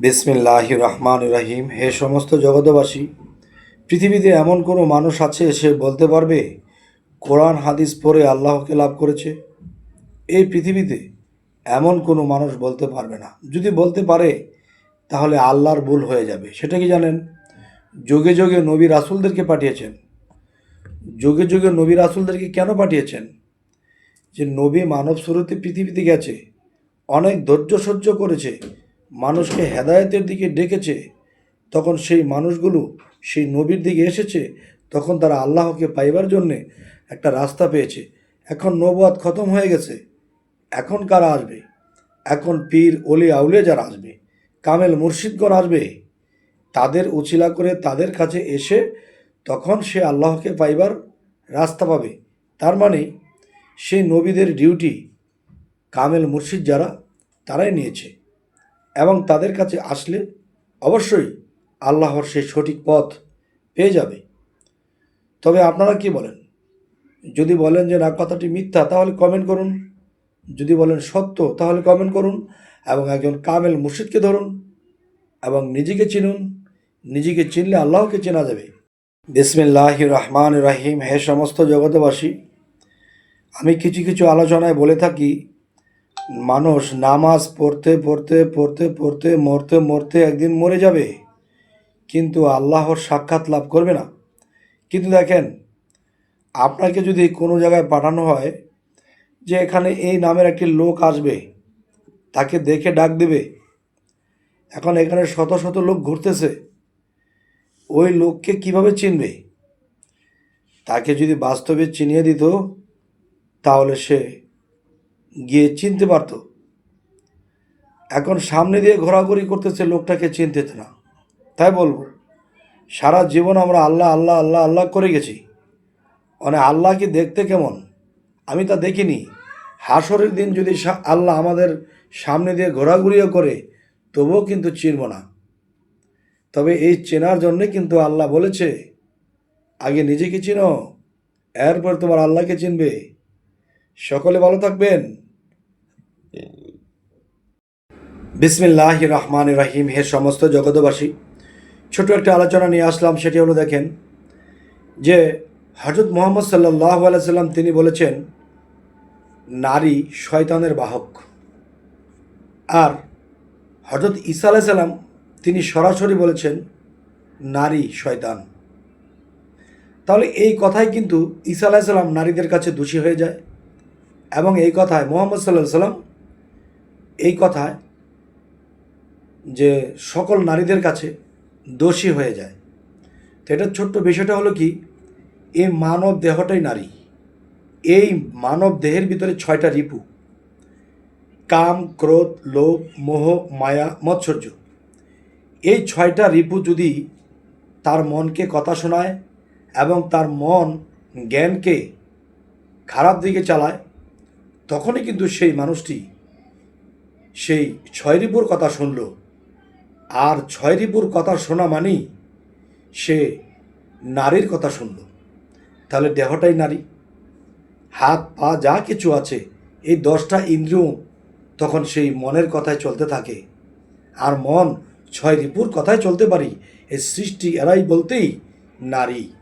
বিসমিল্লাহ রহমান রাহিম। হে সমস্ত জগতবাসী পৃথিবীতে এমন কোনো মানুষ আছে সে বলতে পারবে, কোরআন হাদিস পড়ে আল্লাহকে লাভ করেছে? এই পৃথিবীতে এমন কোনো মানুষ বলতে পারবে না। যদি বলতে পারে, তাহলে আল্লাহর ভুল হয়ে যাবে। সেটা কি জানেন? যোগে যোগে নবী রাসুলদেরকে পাঠিয়েছেন। যোগে যোগে নবী রাসুলদেরকে কেন পাঠিয়েছেন? যে নবী মানব স্বরূপে পৃথিবীতে গেছে, অনেক ধৈর্য সহ্য করেছে মানুষকে হেদায়েতের দিকে ডেকেছে, তখন সেই মানুষগুলো সেই নবীর দিকে এসেছে, তখন তারা আল্লাহকে পাইবার জন্যে একটা রাস্তা পেয়েছে। এখন নবাদ খতম হয়ে গেছে। এখন কারা আসবে? এখন পীর অলি আউলে যারা আসবে, কামেল মুর্শিদগণ আসবে। তাদের উচিলা করে তাদের কাছে এসে তখন সে আল্লাহকে পাইবার রাস্তা পাবে। তার মানে সেই নবীদের ডিউটি কামেল মুর্শিদ যারা, তারাই নিয়েছে। এবং তাদের কাছে আসলে অবশ্যই আল্লাহর সেই সঠিক পথ পেয়ে যাবে। তবে আপনারা কি বলেন? যদি বলেন যে না, কথাটি মিথ্যা, তাহলে কমেন্ট করুন। যদি বলেন সত্য, তাহলে কমেন্ট করুন এবং একজন কামেল মুর্শিদকে ধরুন এবং নিজেকে চিনুন। নিজেকে চিনলে আল্লাহকে চেনা যাবে। বিসমিল্লাহ রহমান রাহিম। হে সমস্ত জগতবাসী আমি কিছু কিছু আলোচনায় বলে থাকি। মানুষ নামাজ পড়তে পড়তে পড়তে পড়তে, মরতে মরতে একদিন মরে যাবে। কিন্তু আল্লাহর সাক্ষাৎ লাভ করবে না। কিন্তু দেখেন, আপনাকে যদি কোনো জায়গায় পাঠানো হয় যে এখানে এই নামের একটি লোক আসবে, তাকে দেখে ডাক দেবে। এখন এখানে শত শত লোক ঘুরতেছে। ওই লোককে কীভাবে চিনবে? তাকে যদি বাস্তবে চিনিয়ে দিত, তাহলে সে গিয়ে চিনতে পারতো। এখন সামনে দিয়ে ঘোরাঘুরি করতেছে লোকটাকে চিনতে না। তাই বলব, সারা জীবন আমরা আল্লাহ আল্লাহ আল্লাহ আল্লাহ করে গেছি। মানে আল্লাহ কি দেখতে কেমন? আমি তা দেখিনি। হাসরের দিন যদি আল্লাহ আমাদের সামনে দিয়ে ঘোরাঘুরিও করে, তবুও কিন্তু চিনব না। তবে এই চেনার জন্যে কিন্তু আল্লাহ বলেছে, আগে নিজেকে চিনো, এরপর তোমার আল্লাহকে চিনবে। সকলে ভালো থাকবেন। বিসমিল্লাহ রহমান রাহিম, হে সমস্ত জগতবাসী ছোট একটা আলোচনা নিয়ে আসলাম, সেটি হলো দেখেন যে হজরত মোহাম্মদ সাল্লাহ আলাইসাল্লাম তিনি বলেছেন, নারী শয়তানের বাহক। আর হজরত ঈসা আলাইসাল্লাম তিনি সরাসরি বলেছেন, নারী শয়তান। তাহলে এই কথাই কিন্তু ঈসা আলাইসাল্লাম নারীদের কাছে দোষী হয়ে যায়। এবং এই কথায় মোহাম্মদ সাল্লাহ সাল্লাম এই কথায় যে সকল নারীদের কাছে দোষী হয়ে যায়। তো এটার ছোট্ট বিষয়টা হলো কি, এই মানব দেহটাই নারী। এই মানব দেহের ভিতরে ছয়টা রিপু। কাম, ক্রোধ, লোভ, মোহ, মায়া, মৎসর্য। এই ছয়টা রিপু যদি তার মনকে কথা শোনায় এবং তার মন জ্ঞানকে খারাপ দিকে চালায়, তখনই কিন্তু সেই মানুষটি সেই ছয় রিপুর কথা শুনল। আর ছয় রিপুর কথা শোনা মানেই সে নারীর কথা শুনল। তাহলে দেহটাই নারী। হাত, পা, যা কিছু আছে, এই দশটা ইন্দ্রিয় তখন সেই মনের কথায় চলতে থাকে। আর মন ছয় রিপুর কথায় চলতে পারি এই সৃষ্টি এরাই বলতেই নারী।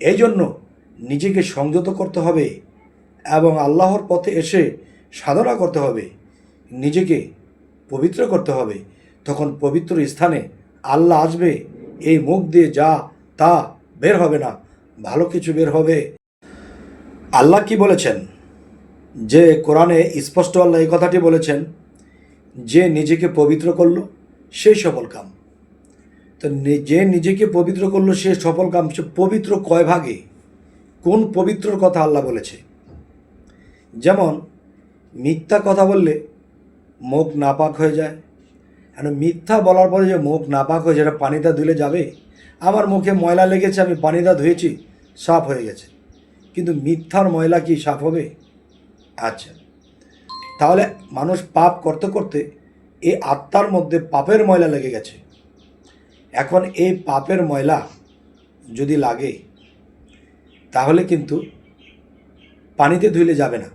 এই জন্য নিজেকে সংযত করতে হবে এবং আল্লাহর পথে এসে সাধনা করতে হবে। নিজেকে পবিত্র করতে হবে। তখন পবিত্র স্থানে আল্লাহ আসবে, এই মুখ দিয়ে যা তা বের হবে না, ভালো কিছু বের হবে। আল্লাহ কি বলেছেন? যে কোরআনে স্পষ্ট আল্লাহ এই কথাটি বলেছেন, যে নিজেকে পবিত্র করল সেই সফল কাম। তো যে নিজেকে পবিত্র করল, সে সফল কাম, সে পবিত্র কয় ভাগে? কোন পবিত্রর কথা আল্লাহ বলেছে? যেমন, মিথ্যা কথা বললে মুখ নাপাক হয়ে যায় এখন মিথ্যা বলার পরে যে মুখ নাপাক হয়ে যেটা পানিটা ধুলে যাবে? আমার মুখে ময়লা লেগেছে, আমি পানিটা ধুয়েছি, সাফ হয়ে গেছে। কিন্তু মিথ্যার ময়লা কি সাফ হবে? আচ্ছা। তাহলে মানুষ পাপ করতে করতে এই আত্মার মধ্যে পাপের ময়লা লেগে গেছে। এখন এই পাপের ময়লা যদি লাগে, তাহলে কিন্তু পানিতে ধুইলে যাবে না।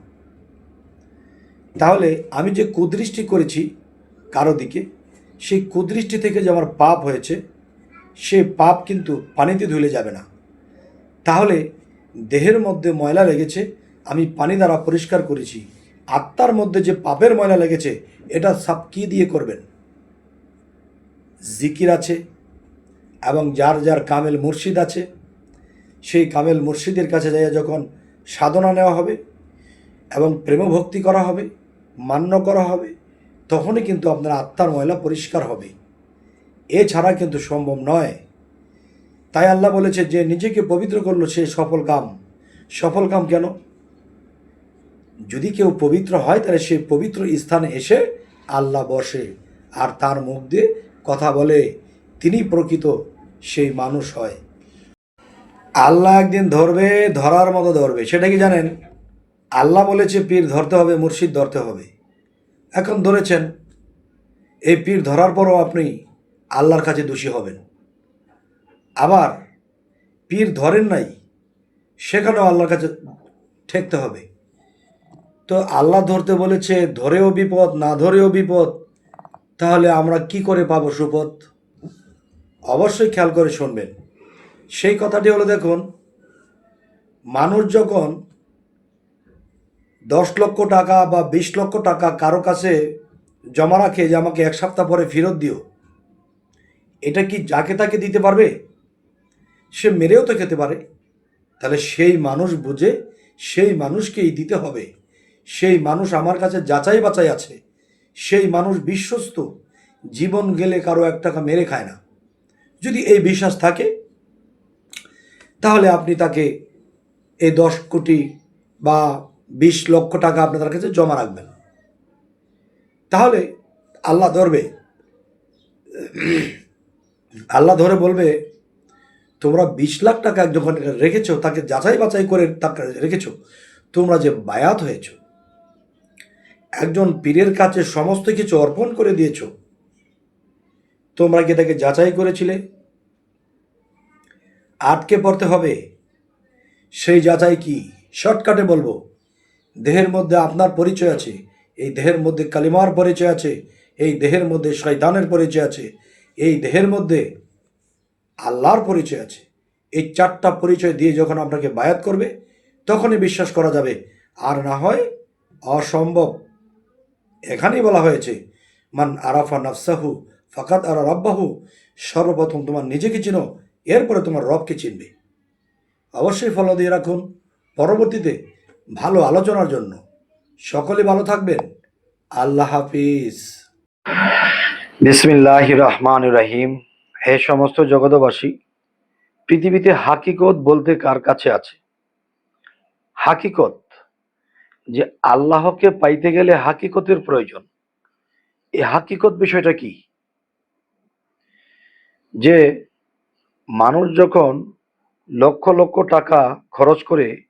তাহলে আমি যে কুদৃষ্টি করেছি কারও দিকে সেই কুদৃষ্টি থেকে যে আমার পাপ হয়েছে, সে পাপ কিন্তু পানিতে ধুলে যাবে না। তাহলে দেহের মধ্যে ময়লা লেগেছে, আমি পানি দ্বারা পরিষ্কার করেছি। আত্মার মধ্যে যে পাপের ময়লা লেগেছে, এটা সব কী দিয়ে করবেন? জিকির আছে এবং যার যার কামেল মুর্শিদ আছে, সেই কামেল মুর্শিদের কাছে যাইয়া যখন সাধনা নেওয়া হবে এবং প্রেমভক্তি করা হবে, মান্য করা হবে তখনই কিন্তু আপনার আত্মার ময়লা পরিষ্কার হবে। এছাড়া কিন্তু সম্ভব নয়। তাই আল্লাহ বলেছে যে, নিজেকে পবিত্র করল সে সফল কাম। সফল কাম কেন? যদি কেউ পবিত্র হয়, তাহলে সে পবিত্র স্থানে এসে আল্লাহ বসে আর তার মুখ দিয়ে কথা বলে। তিনি প্রকৃত সেই মানুষ হয়। আল্লাহ একদিন ধরবে, ধরার মতো ধরবে। সেটা কি জানেন? আল্লাহ বলেছে, পীর ধরতে হবে, মুর্শিদ ধরতে হবে। এখন ধরেছেন, এই পীর ধরার পরও আপনি আল্লাহর কাছে দোষী হবেন। আবার পীর ধরেন নাই, সেখানেও আল্লাহর কাছে ঠেকতে হবে। তো আল্লাহ ধরতে বলেছে, ধরেও বিপদ, না ধরেও বিপদ, তাহলে আমরা কি করে পাব সুপথ? অবশ্যই খেয়াল করে শুনবেন। সেই কথাটি হলো দেখুন, মানুষ যখন দশ লক্ষ টাকা বা বিশ লক্ষ টাকা কারও কাছে জমা রাখে যে আমাকে এক সপ্তাহ পরে ফেরত দিও। এটা কি যাকে তাকে দিতে পারবে? সে মেরেও তো খেতে পারে। তাহলে সেই মানুষ বুঝে সেই মানুষকেই দিতে হবে। সেই মানুষ আমার কাছে যাচাই বাছাই আছে। সেই মানুষ বিশ্বস্ত। জীবন গেলে কারও এক টাকা মেরে খায় না। যদি এই বিশ্বাস থাকে, তাহলে আপনি তাকে এই দশ কোটি বা বিশ লক্ষ টাকা আপনাদের কাছে জমা রাখবেন। তাহলে আল্লাহ ধরবে। আল্লাহ ধরে বলবে, তোমরা বিশ লাখ টাকা যখন রেখেছো, তাকে যাচাই বাছাই করে তাকে রেখেছো, তোমরা যে বায়াত হয়েছ, একজন পীরের কাছে সমস্ত কিছু অর্পণ করে দিয়েছ, তোমরা কি তাকে যাচাই করেছিলে? আটকে পড়তে হবে। সেই যাচাই কি? শর্টকাটে বলব দেহের মধ্যে আপনার পরিচয় আছে, এই দেহের মধ্যে কালিমার পরিচয় আছে, এই দেহের মধ্যে শয়তানের পরিচয় আছে, এই দেহের মধ্যে আল্লাহর পরিচয় আছে। এই চারটা পরিচয় দিয়ে যখন আপনাকে বায়াত করবে, তখনই বিশ্বাস করা যাবে, আর না হয় অসম্ভব। এখানেই বলা হয়েছে, মান আরাফা নাফসাহু ফাকাত আর রব্বাহু সর্বপ্রথম তোমার নিজেকে চিনো, এরপরে তোমার রবকে চিনবে। অবশ্যই ফলো দিয়ে রাখুন। পরবর্তীতে ভালো আলোচনার জন্য। সকলে ভালো থাকবেন। আল্লাহ হাফিজ। বিসমিল্লাহ রহমান রাহিম। হে সমস্ত জগতবাসী পৃথিবীতে হাকিকত বলতে কার কাছে আছে? হাকিকত, যে আল্লাহকে পাইতে গেলে হাকিকতের প্রয়োজন এই হাকিকত বিষয়টা কি? যে মানুষ যখন লক্ষ লক্ষ টাকা খরচ করে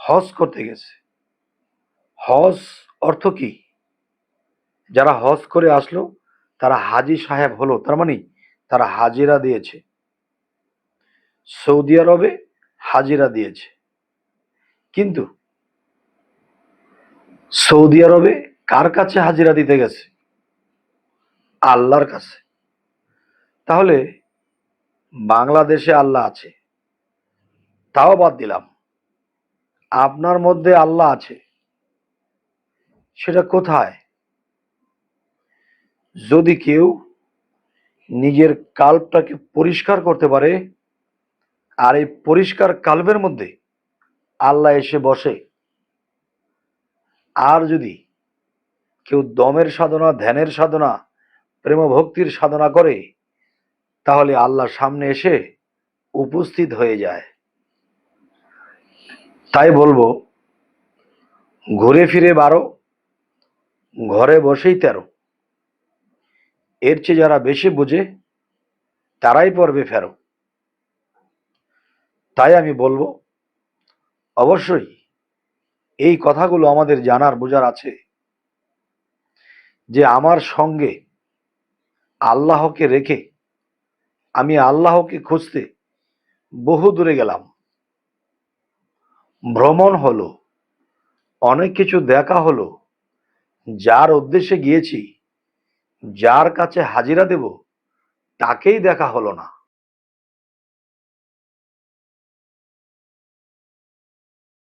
হজ করতে গেছে। হজ অর্থ কি? যারা হজ করে আসলো, তারা হাজি সাহেব হলো, তার মানে তারা হাজিরা দিয়েছে। সৌদি আরবে হাজিরা দিয়েছে। কিন্তু সৌদি আরবে কার কাছে হাজিরা দিতে গেছে? আল্লাহর কাছে। তাহলে বাংলাদেশে আল্লাহ আছে, তাও বাদ দিলাম। আপনার মধ্যে আল্লাহ আছে। সেটা কোথায়? যদি কেউ নিজের কাল্পটাকে পরিষ্কার করতে পারে, আর এই পরিষ্কার কাল্পের মধ্যে আল্লাহ এসে বসে, আর যদি কেউ দমের সাধনা, ধ্যানের সাধনা প্রেম ভক্তির সাধনা করে, তাহলে আল্লাহ সামনে এসে উপস্থিত হয়ে যায়। তাই বলব, ঘুরে ফিরে বারো, ঘরে বসেই তেরো। এর চেয়ে যারা বেশি বোঝে, তারাই পড়বে ফেরো। তাই আমি বলব, অবশ্যই এই কথাগুলো আমাদের জানার, বোঝার আছে যে আমার সঙ্গে আল্লাহকে রেখে আমি আল্লাহকে খুঁজতে বহু দূরে গেলাম। ভ্রমণ হলো, অনেক কিছু দেখা হলো, যার উদ্দেশ্যে গিয়েছি, যার কাছে হাজিরা দেব, তাকেই দেখা হলো না।